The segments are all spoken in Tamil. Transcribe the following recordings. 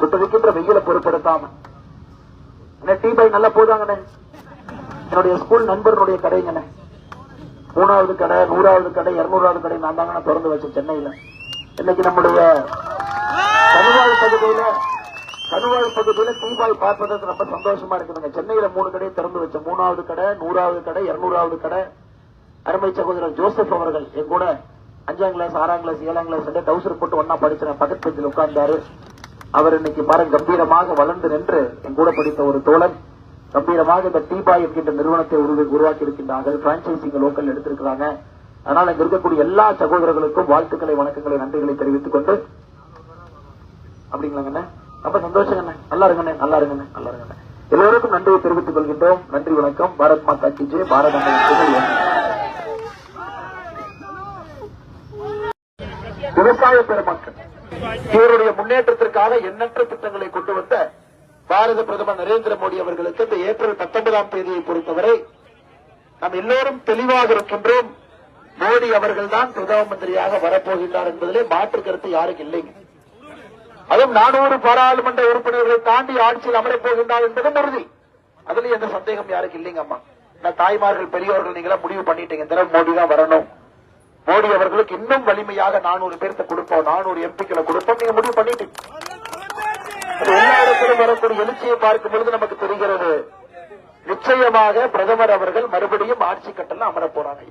சுட்டரிக்கின்ற வெயில பொருட்படுத்தாம. என்ன டீ பாய் நல்லா போதாங்கண்ணே? என்னுடைய ஸ்கூல் நண்பர்களுடைய கடைங்கண்ணே. மூணாவது கடை நூறாவது கடை இருநூறாவது கடை நான் தாங்க திறந்து வச்சேன் சென்னையில. இன்னைக்கு நம்முடைய கணுவாய் பகுதியில கணுவாய் பகுதியில தீபாய் பார்ப்பதற்கு ரொம்ப சந்தோஷமா இருக்குதுங்க. சென்னையில மூணு கடையை திறந்து வச்சேன். மூணாவது கடை நூறாவது கடை இருநூறாவது கடை. அருமை சகோதரர் ஜோசப் அவர்கள் என் கூட அஞ்சாம் கிளாஸ் ஆறாம் கிளாஸ் ஏழாம் கிளாஸ் டவுசர் போட்டு ஒன்னா படிச்சேன் பக்கத்து பெஞ்சில் உட்கார்ந்தாரு. அவர் இன்னைக்கு பாருங்க கம்பீரமாக வளர்ந்து நின்று என் கூட படித்த ஒரு தோழன் கம்பீரமாக இந்த டீபாய் என்கின்ற நிறுவனத்தை உருவ- உருவாக்கி இருக்கின்றார்கள் பிரான்சைசிங்க லோக்கல் எடுத்திருக்கிறாங்க. அதனால இங்க இருக்கக்கூடிய எல்லா சகோதரர்களுக்கும் வாழ்த்துக்களை வணக்கங்களை நன்றிகளை தெரிவித்துக் கொண்டு அப்படிங்களாங்கண்ணே ரொம்ப சந்தோஷங்கண்ணே நல்லா இருங்கண்ணே நல்லா இருங்கண்ணே நல்லா இருங்கண்ணே எல்லோருக்கும் நன்றியை தெரிவித்துக் கொள்கின்றோம். நன்றி வணக்கம். பாரத் மாதா கி ஜெய். பாரத் அம்மா விவசாய பெருமக்கள். இவருடைய முன்னேற்றத்திற்காக எண்ணற்ற திட்டங்களை கொண்டு வந்த பாரத பிரதமர் நரேந்திர மோடி அவர்களுக்கு இந்த ஏப்ரல் பத்தொன்பதாம் தேதியை பொறுத்தவரை நாம் எல்லோரும் தெளிவாக இருக்கின்றோம். மோடி அவர்கள் தான் பிரதம மந்திரியாக வரப்போகின்றார் என்பதிலே மாற்று கருத்து யாருக்கு இல்லைங்க. அதுவும் நானூறு பாராளுமன்ற உறுப்பினர்களை தாண்டி ஆட்சியில் அமரப்போகின்றார் என்பதும் உறுதி. அதுல எந்த சந்தேகம் யாருக்கு இல்லைங்க அம்மா? நான் தாய்மார்கள் பெரியவர்கள் நீங்களா முடிவு பண்ணிட்டீங்க. இந்த மோடி தான் வரணும். மோடி அவர்களுக்கு இன்னும் வலிமையாக நானூறு பேர்த்த கொடுப்போம் நானூறு எம்பிக்களை கொடுப்போம். நீங்க முடிவு பண்ணிட்டீங்க அது எல்லா இடத்திலும் வரக்கூடிய எழுச்சியை பார்க்கும் பொழுது நமக்கு தெரிகிறது. நிச்சயமாக பிரதமர் அவர்கள் மறுபடியும் ஆட்சி கட்டல அமரப் போறாங்க.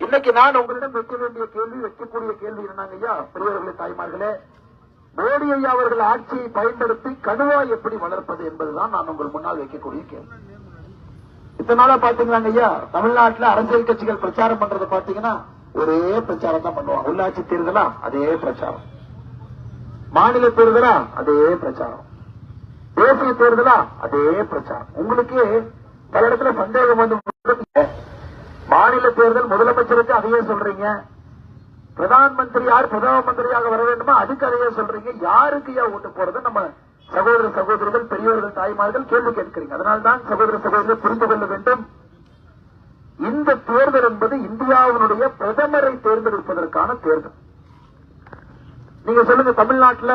இன்னைக்கு நான் உங்களிடம் வைக்க வேண்டிய கேள்வி வைக்கக்கூடிய கேள்வி என்னங்க ஐயா பெரியவர்களே தாய்மார்களே மோடி ஐயா அவர்கள் ஆட்சியை பயன்படுத்தி கடுவாய் எப்படி வளர்ப்பது என்பதுதான் நான் உங்கள் முன்னால் வைக்கக்கூடிய கேள்வி. இத்தனை நாளா ஐயா? தமிழ்நாட்டுல அரசியல் கட்சிகள் பிரச்சாரம் பண்றது பாத்தீங்கன்னா ஒரே பிரச்சாரம் தான் பண்ணுவாங்க. உள்ளாட்சி தேர்தலா? அதே பிரச்சாரம். மாநில தேர்தலா? அதே பிரச்சாரம். தேசிய தேர்தலா? அதே பிரச்சாரம். உங்களுக்கு பல இடத்துல சந்தேகம் வந்து மாநில தேர்தல் முதலமைச்சருக்கு அதையே சொல்றீங்க. பிரதான் மந்திரி யார்? பிரதம மந்திரியாக வர வேண்டுமோ? அதுக்கு அதையே சொல்றீங்க. யாருக்கு யா ஓட்டு போறது? நம்ம சகோதர சகோதரிகள் பெரியவர்கள் தாய்மார்கள் கேள்வி கேட்கிறீங்க. அதனால்தான் சகோதர சகோதரர்கள் புரிந்து கொள்ள வேண்டும். இந்த தேர்தல் என்பது இந்தியாவினுடைய பிரதமரை தேர்ந்தெடுப்பதற்கான தேர்தல். நீங்க சொல்லுங்க தமிழ்நாட்டுல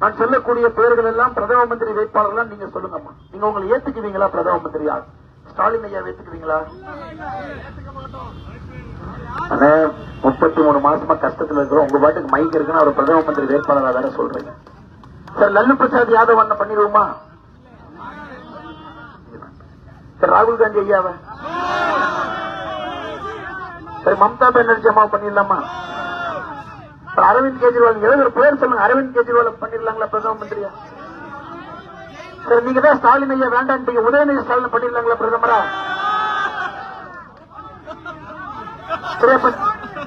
நான் சொல்லக்கூடிய பேர்கள் எல்லாம் பிரதம மந்திரி வேட்பாளர்கள் நீங்க சொல்லுங்கம்மா நீங்க உங்களை ஏத்துக்குவீங்களா பிரதம மந்திரியா? ஸ்டாலின் ஐயா ஏத்துக்குவீங்களா? முப்பத்தி மூணு மாசமா கஷ்டத்துல இருக்கிறோம். உங்க பாட்டுக்கு மைக் இருக்குன்னு அவர் பிரதம மந்திரி வேட்பாளரா வேற சொல்றீங்க. சார் லல்லு பிரசாத் யாதவ் அண்ணன் பண்ணிடுவோமா? சார் ராகுல் காந்தி ஐயாவை சார் மம்தா பானர்ஜி அம்மா பண்ணிடலாமா? சார் அரவிந்த் கெஜ்ரிவால் ஏதோ ஒரு பேர் சொல்லுங்க. அரவிந்த் கெஜ்ரிவால் பண்ணிடலாங்களா பிரதம மந்திரியா? சார் நீங்க தான் ஸ்டாலின் ஐயா வேண்டாம் நீங்க உதயநிதி ஸ்டாலின் பண்ணிடலாங்களா பிரதமரா?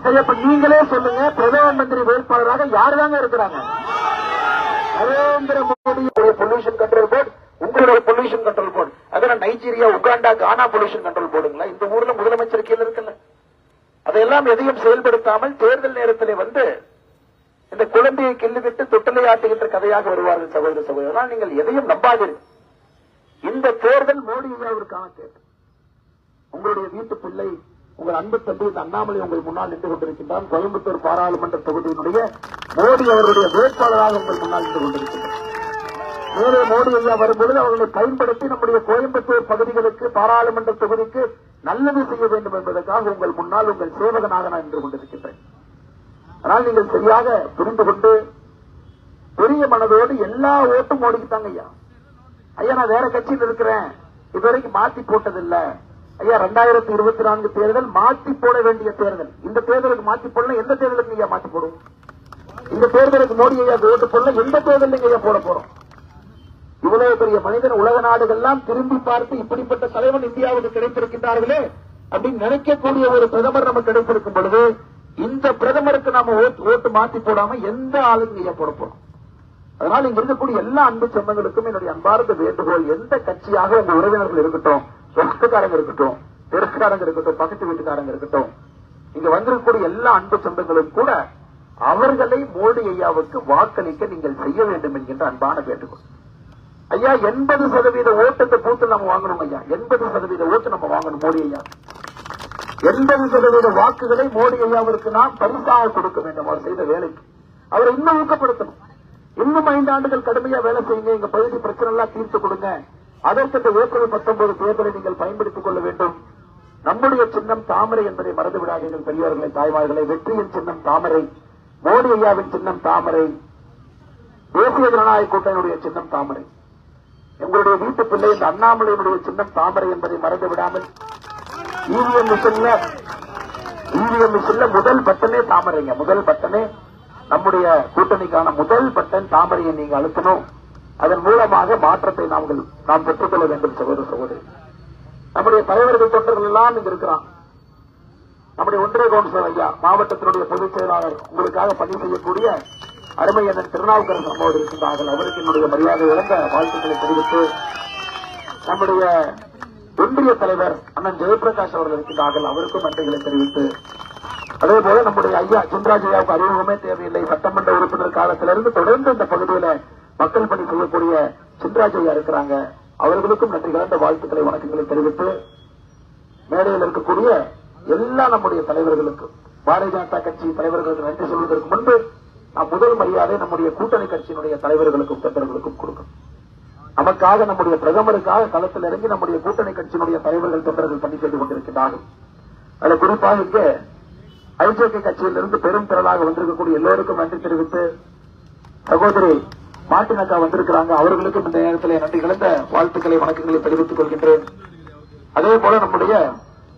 சரி அப்ப நீங்களே சொல்லுங்க பிரதம மந்திரி வேட்பாளராக யார் தாங்க இருக்கிறாங்க? நரேந்திர மோடியுடைய பொல்யூஷன் கண்ட்ரோல் போர்டு உங்களுடைய பொல்யூஷன் கண்ட்ரோல் போர்டு அதெல்லாம் Nigeria Uganda Ghana pollution control போர்டுங்களா இந்த ஊர்ல முதலமைச்சர் கீழே இருக்குல்ல. அதையெல்லாம் எதையும் செயல்படுத்தாமல் தேர்தல் நேரத்திலே வந்து இந்த குழந்தையை கிள்ளிவிட்டு தொட்டலை ஆட்டுகின்ற கதையாக வருவார்கள் சகோதர சகோதரர் நீங்கள் எதையும் நம்பாதீர்கள். இந்த தேர்தல் மோடி ஐயாவிற்கான தேர்தல் உங்களுடைய வீட்டு பிள்ளை உங்கள் அன்பு தம்பி அண்ணாமலை உங்கள் முன்னால் நின்று கொண்டிருக்கின்றான் கோயம்புத்தூர் பாராளுமன்ற தொகுதியினுடைய மோடி அவருடைய வேட்பாளராக உங்கள் முன்னால் நின்று கொண்டிருக்கின்றார். மேலே மோடி ஐயா வரும்பொழுது அவர்களை பயன்படுத்தி நம்முடைய கோயம்புத்தூர் பகுதிகளுக்கு பாராளுமன்ற தொகுதிக்கு நல்லது செய்ய வேண்டும் என்பதற்காக உங்கள் முன்னால் உங்கள் சேவகனாக நான் நின்று கொண்டிருக்கின்றேன். ஆனால் நீங்கள் சரியாக புரிந்து கொண்டு பெரிய மனதோடு எல்லா ஓட்டும் மோடிக்குத்தாங்க ஐயா. ஐயா நான் வேற கட்சியில் இருக்கிறேன். இதுவரைக்கும் மாத்தி போட்டதில்ல. ஐயா ரெண்டாயிரத்தி இருபத்தி நான்கு தேர்தல் மாத்தி போட வேண்டிய தேர்தல். இந்த தேர்தலுக்கு மாத்தி போடலாம் எந்த தேர்தலுக்கு ஐயா மாத்தி போடுவோம் இந்த தேர்தலுக்கு மோடி ஐயா ஓட்டு போடலாம் எந்த தேர்தலுக்கு ஐயா போட போறோம்? இவ்வளவு பெரிய மனிதன் உலக நாடுகள்லாம் திரும்பி பார்த்து இப்படிப்பட்ட தலைவன் இந்தியாவுக்கு கிடைத்திருக்கின்றார்களே அப்படின்னு நினைக்கக்கூடிய ஒரு பிரதமர் நமக்கு கிடைத்திருக்கும் பொழுது இந்த பிரதமருக்கு நாம ஓட்டு ஓட்டு மாத்தி போடாம எந்த ஆளுங்க ஐயா போட போறோம்? அதனால இங்க இருக்கக்கூடிய எல்லா அன்பு சொந்தங்களுக்கும் என்னுடைய அன்பார்ந்த வேண்டுகோள் எந்த கட்சியாக உங்க உறவினர்கள் இருக்கட்டும் சொந்தக்காரங்க இருக்கட்டும் பெருசுக்காரங்க இருக்கட்டும் பக்கத்து வீட்டுக்காரங்க இருக்கட்டும் இங்க வந்திருக்கக்கூடிய எல்லா அன்பு சொந்தங்களும் கூட அவர்களை மோடி ஐயாவுக்கு வாக்களிக்க நீங்கள் செய்ய வேண்டும் என்கின்ற அன்பான வேண்டுகோள். ஐயா எண்பது சதவீத ஓட்டத்தை பூத்து நம்ம வாங்கணும் ஐயா. எண்பது சதவீத ஓட்டு நம்ம வாங்கணும் மோடி ஐயா. எண்பது சதவீத வாக்குகளை மோடி ஐயாவிற்கு நாம் பரிசாக கொடுக்க வேண்டும். அவர் செய்த வேலைக்கு. அவரை இன்னும் ஊக்கப்படுத்தணும். இன்னும் ஐந்து ஆண்டுகள் கடுமையா வேலை செய்யுங்க. எங்க பகுதி பிரச்சனை எல்லாம் தீர்த்து கொடுங்க. அதற்கு இந்த ஏப்ரல் பத்தொன்பது தேர்தலை நீங்கள் பயன்படுத்திக் கொள்ள வேண்டும். நம்முடைய சின்னம் தாமரை என்பதை மறந்து விடாதீர்கள் பெரியவர்களை தாய்மார்களை. வெற்றியின் சின்னம் தாமரை மோடி ஐயாவின் சின்னம் தாமரை தேசிய ஜனநாயக கூட்டணியுடைய சின்னம் தாமரை. எங்களுடைய வீட்டு பிள்ளை இந்த அண்ணாமலையினுடைய சின்னம் தாமரை என்பதை மறந்து விடாமல் இவிஎம் மிஷின்ல இவிஎம் மிஷின்ல முதல் பட்டனே தாமரைங்க. முதல் பட்டனே நம்முடைய கூட்டணிக்கான முதல் பட்டன் தாமரையை நீங்க அழுத்தணும். அதன் மூலமாக மாற்றத்தை நாங்கள் நாம் பெற்றுக்கொள்ள வேண்டும் சகோதர சகோதரி. நம்முடைய தலைவர்கள் தொண்டர்கள் எல்லாம் இங்க இருக்கிறான். நம்முடைய ஒன்றிய கவுன்சிலர் ஐயா மாவட்டத்தினுடைய பொதுச் செயலாளர் உங்களுக்காக பணி செய்யக்கூடிய அருமை அண்ணன் திருநாவுக்கரசு அம்மோடு இருக்கின்றார்கள். அவருக்கு என்னுடைய மரியாதை இழந்த வாழ்த்துக்களை தெரிவித்து நம்முடைய ஒன்றிய தலைவர் அண்ணன் ஜெயபிரகாஷ் அவர்கள் இருக்கின்றார்கள். அவருக்கும் நன்றிகளை தெரிவித்து அதே போல நம்முடைய ஐயா சின்ராஜ் ஐயாவுக்கு அறிமுகமே தேவையில்லை. சட்டமன்ற உறுப்பினர் காலத்திலிருந்து தொடர்ந்து இந்த பகுதியில மக்கள் பணி செய்யக்கூடிய சின்ராஜ் இருக்கிறாங்க. அவர்களுக்கும் நன்றி கலந்த வாழ்த்துக்களை வணக்கங்களை தெரிவித்து மேடையில் இருக்கக்கூடிய எல்லா நம்முடைய தலைவர்களுக்கும் பாரதிய ஜனதா கட்சி தலைவர்களுக்கு நன்றி சொல்வதற்கு முன்பு நாம் முதல் மரியாதை நம்முடைய கூட்டணி கட்சியினுடைய தலைவர்களுக்கும் தொண்டர்களுக்கும் கொடுக்கும் நமக்காக நம்முடைய பிரதமருக்காக களத்தில் இறங்கி நம்முடைய கூட்டணி கட்சியினுடைய தலைவர்கள் தொண்டர்கள் பணி செய்து கொண்டிருக்கிறார்கள். அதுல குறிப்பாக இங்கே ஐஜேகே கட்சியிலிருந்து பெரும் திரளாக வந்திருக்கக்கூடிய எல்லோருக்கும் நன்றி தெரிவித்து சகோதரி மார்டின் அக்கா வந்திருக்கிறாங்க. அவர்களுக்கும் இந்த நேரத்தில் நன்றி கலந்த வாழ்த்துக்களை வணக்கங்களை தெரிவித்துக் கொள்கின்றேன். அதே போல நம்முடைய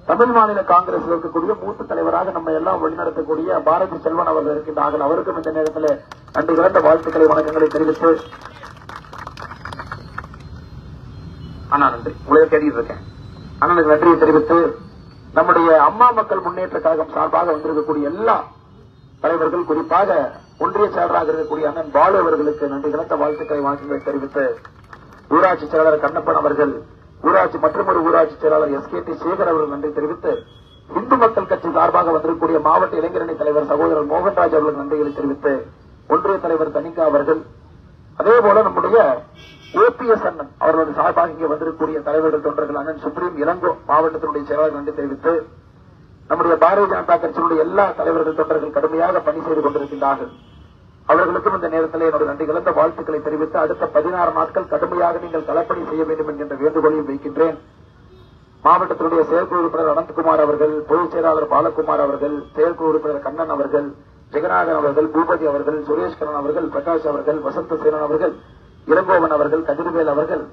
தமிழ் மாநில காங்கிரஸ் இருக்கக்கூடிய மூத்த தலைவராக நம்ம எல்லாம் வழிநடத்தக்கூடிய பாரதி செல்வன் அவர்கள் இருக்கின்றார்கள் அவருக்கும் இந்த நேரத்தில் நன்றி கலந்த வாழ்த்துக்களை வணக்கங்களை தெரிவித்து அண்ணா நன்றி. உங்களை தேடிட்டு இருக்கேன். அண்ணனுக்கு நன்றியை தெரிவித்து நம்முடைய அம்மா மக்கள் முன்னேற்ற கழகம் சார்பாக வந்திருக்கக்கூடிய எல்லா தலைவர்கள் குறிப்பாக ஒன்றிய செயலராக இருக்கக்கூடிய அண்ணன் பாலு அவர்களுக்கு நன்றி. கலந்த வாழ்த்துக்களை வணக்கங்களை தெரிவித்து ஊராட்சி செயலாளர் கண்ணப்பன் அவர்கள் ஊராட்சி மற்றொரு ஊராட்சி செயலாளர் எஸ் கே டி சேகர் அவர்கள் நன்றி தெரிவித்து இந்து மக்கள் கட்சி சார்பாக வந்திருக்கக்கூடிய மாவட்ட இளைஞரணி தலைவர் சகோதரர் மோகன்ராஜ் அவர்கள் நன்றிகளை தெரிவித்து ஒன்றிய தலைவர் தனிகா அவர்கள் அதே போல நம்முடைய ஓபிஎஸ் அண்ணன் அவர்களது சார்பாக இங்கே வந்திருக்கக்கூடிய தலைவர்கள் தொண்டர்கள் அண்ணன் சுப்ரீம் இளங்கோ மாவட்டத்தினுடைய செயலாளர் நன்றி தெரிவித்து நம்முடைய பாரதிய ஜனதா கட்சியினுடைய எல்லா தலைவர்கள் தொண்டர்கள் கடுமையாக பணி செய்து கொண்டிருக்கின்றார்கள். அவர்களுக்கும் இந்த நேரத்தில் என்னுடைய நன்றி கலந்த வாழ்த்துக்களை தெரிவித்து அடுத்த பதினாறு நாட்கள் கடுமையாக நீங்கள் களப்பணி செய்ய வேண்டும் என்கின்ற வேண்டுகோளையும் வைக்கின்றேன். மாவட்டத்தினுடைய செயற்குழு உறுப்பினர் அனந்தகுமார் அவர்கள் பொதுச் செயலாளர் பாலகுமார் அவர்கள் செயற்குழு உறுப்பினர் கண்ணன் அவர்கள் ஜெகநாதன் அவர்கள் பூபதி அவர்கள் சுரேஷ் அவர்கள் பிரகாஷ் அவர்கள் வசந்த சேனன் அவர்கள் இளங்கோவன் அவர்கள் கதிர்வேல் அவர்கள்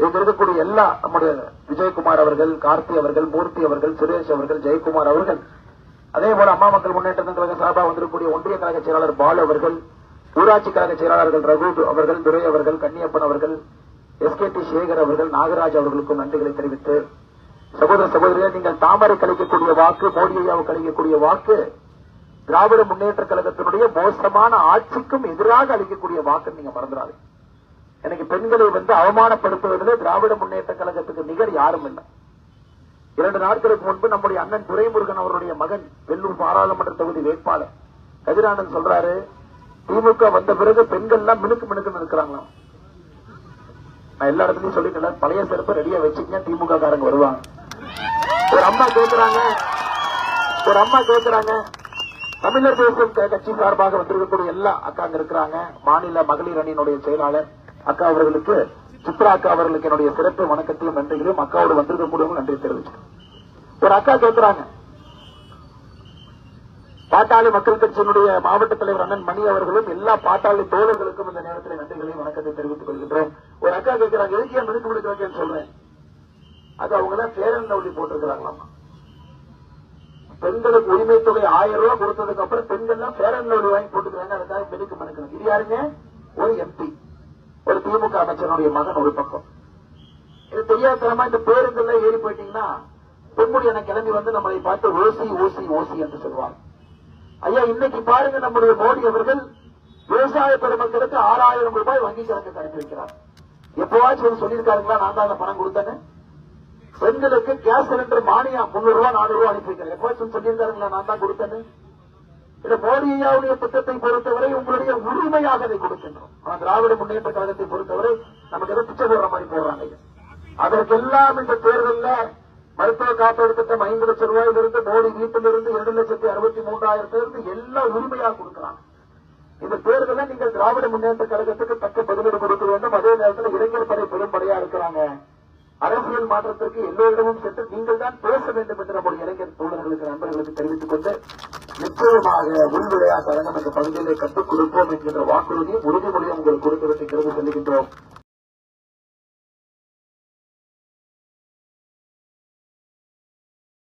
இங்க இருக்கக்கூடிய எல்லா நம்முடைய விஜயகுமார் அவர்கள் கார்த்தி அவர்கள் மூர்த்தி அவர்கள் சுரேஷ் அவர்கள் ஜெயக்குமார் அவர்கள் அதே போல அம்மா மக்கள் முன்னேற்ற கழக சார்பாக வந்திருக்கக்கூடிய ஒன்றிய கழக செயலாளர் பாலு அவர்கள் ஊராட்சி கழக செயலாளர்கள் ரகு அவர்கள் துரை அவர்கள் கன்னியப்பன் அவர்கள் எஸ் கே டி சேகர் அவர்கள் நாகராஜ் அவர்களுக்கும் நன்றிகளை தெரிவித்து சகோதர சகோதரியா நீங்கள் தாமரை கழிக்கக்கூடிய வாக்கு மோடி கழிக்கக்கூடிய வாக்கு திராவிட முன்னேற்ற கழகத்தினுடைய மோசமான ஆட்சிக்கும் எதிராக அளிக்கக்கூடிய வாக்கு நீங்க மறந்துடாது எனக்கு பெண்களை வந்து அவமானப்படுத்துவதில் திராவிட முன்னேற்ற கழகத்துக்கு நிகர் யாரும் இல்லை. இரண்டு நாட்களுக்கு முன்பு நம்முடைய அண்ணன் துரைமுருகன் அவருடைய மகன் வெள்ளூர் பாராளுமன்ற தொகுதி வேட்பாளர். கதிரானந்த் சொல்றாரு திமுக வந்த பிறகு பெண்கள் எல்லாம் மினுக்கு மினுக்குன்னு இருக்கிறாங்களாம். நான் எல்லா இடத்துலயும் சொல்லிட்டேன் பழைய சிறப்பு ரெடியா வச்சுக்கங்க திமுக காரங்க வருவாங்க. ஒரு அம்மா கேட்கிறாங்க ஒரு அம்மா கேட்கிறாங்க தமிழர் தேசியம் கட்சி சார்பாக வந்திருக்கக்கூடிய எல்லா அக்காங்க இருக்கிறாங்க. மாநில மகளிர் அணியினுடைய செயலாளர் அக்கா அவர்களுக்கு சித்ரா அக்கா அவர்களுக்கு என்னுடைய சிறப்பு வணக்கத்தையும் நன்றிகளையும் அக்காவோடு வந்திருக்கக்கூடியவங்க நன்றி தெரிவிச்சு ஒரு அக்கா கேட்கிறாங்க பாட்டாளி மக்கள் கட்சியினுடைய மாவட்ட தலைவர் அண்ணன் மணி அவர்களும் எல்லா பாட்டாளி தோழர்களுக்கும் இந்த நேரத்தில் நன்றிகளையும் வணக்கத்தை தெரிவித்துக் கொள்கின்றோம். ஒரு அக்கா கேட்கிறாங்க எதுக்கு ஏன் மினுக்கு மினுக்கு சொல்றேன். அது அவங்க தான் சேரன் நவலி போட்டிருக்கிறாங்களாமா. பெண்களுக்கு உரிமை தொகை ஆயிரம் ரூபாய் கொடுத்ததுக்கு அப்புறம் பெண்கள் எல்லாம் பேரன் லோடு வாங்கி போட்டுக்கிறாங்க. அதுக்காக பெண்ணுக்கு மனுக்கணும் இது யாருங்க? ஒரு எம்பி. ஒரு திமுக அமைச்சருடைய மகன் ஒரு பக்கம். இது தெரியாதனமா இந்த பேருந்துல ஏறி போயிட்டீங்கன்னா பொன்முடி என கிளம்பி வந்து நம்மளை பார்த்து ஓசி ஓசி ஓசி என்று சொல்லுவாங்க ஐயா இன்னைக்கு பாருங்க நம்முடைய மோடி அவர்கள் விவசாய பெருமக்களுக்கு ஆறாயிரம் ரூபாய் வங்கி கணக்கு அனுப்பி வைக்கிறார் எப்பவாச்சும் சொல்லியிருக்காருங்களா நான் தான் அந்த பணம் கொடுத்தேன்னு? பெண்களுக்கு கேஸ் சிலிண்டர் மானியம் முன்னூறு ரூபாய் நானூறு ரூபாய் அனுப்பி வைக்கிறேன் எப்பவாச்சும் சொல்லியிருக்காருங்களா நான் தான் கொடுத்தேன்னு? இந்த மோடியாவுடைய திட்டத்தை பொறுத்தவரை உங்களுடைய உரிமையாக அதை கொடுக்கின்றோம். ஆனா திராவிட முன்னேற்ற கழகத்தை பொறுத்தவரை நமக்கு எதை பிச்சை போடுற மாதிரி போடுறாங்க அதற்கெல்லாம் இந்த தேர்தலில் மருத்துவ காப்பீடு திட்டம் ஐந்து லட்சம் ரூபாயிலிருந்து மோடி வீட்டிலிருந்து இரண்டு லட்சத்தி அறுபத்தி மூன்றாயிரத்திலிருந்து எல்லா உரிமையாக கொடுக்கிறாங்க. இந்த தேர்தலில் நீங்கள் திராவிட முன்னேற்ற கழகத்துக்கு தக்க பதிலீடு கொடுக்க வேண்டும். அதே நேரத்தில் இளைஞர் படை பெரும்படையா இருக்கிறாங்க. அரசியல் மாற்றத்திற்கு எல்லோரிடமும் சென்று நீங்கள் தான் பேச வேண்டும் என்று நம்முடைய இளைஞர் தோழர்களுக்கு நண்பர்களுக்கு தெரிவித்துக் கொண்டு நிச்சயமாக உள் விளையாட்டு அரங்கம் என்ற பகுதியிலே கற்றுக் கொடுப்போம் என்கின்ற வாக்குறுதியும் உறுதிமொழியும் உங்களுக்கு கொடுத்துவிட்டு விட்டு செல்கின்றோம்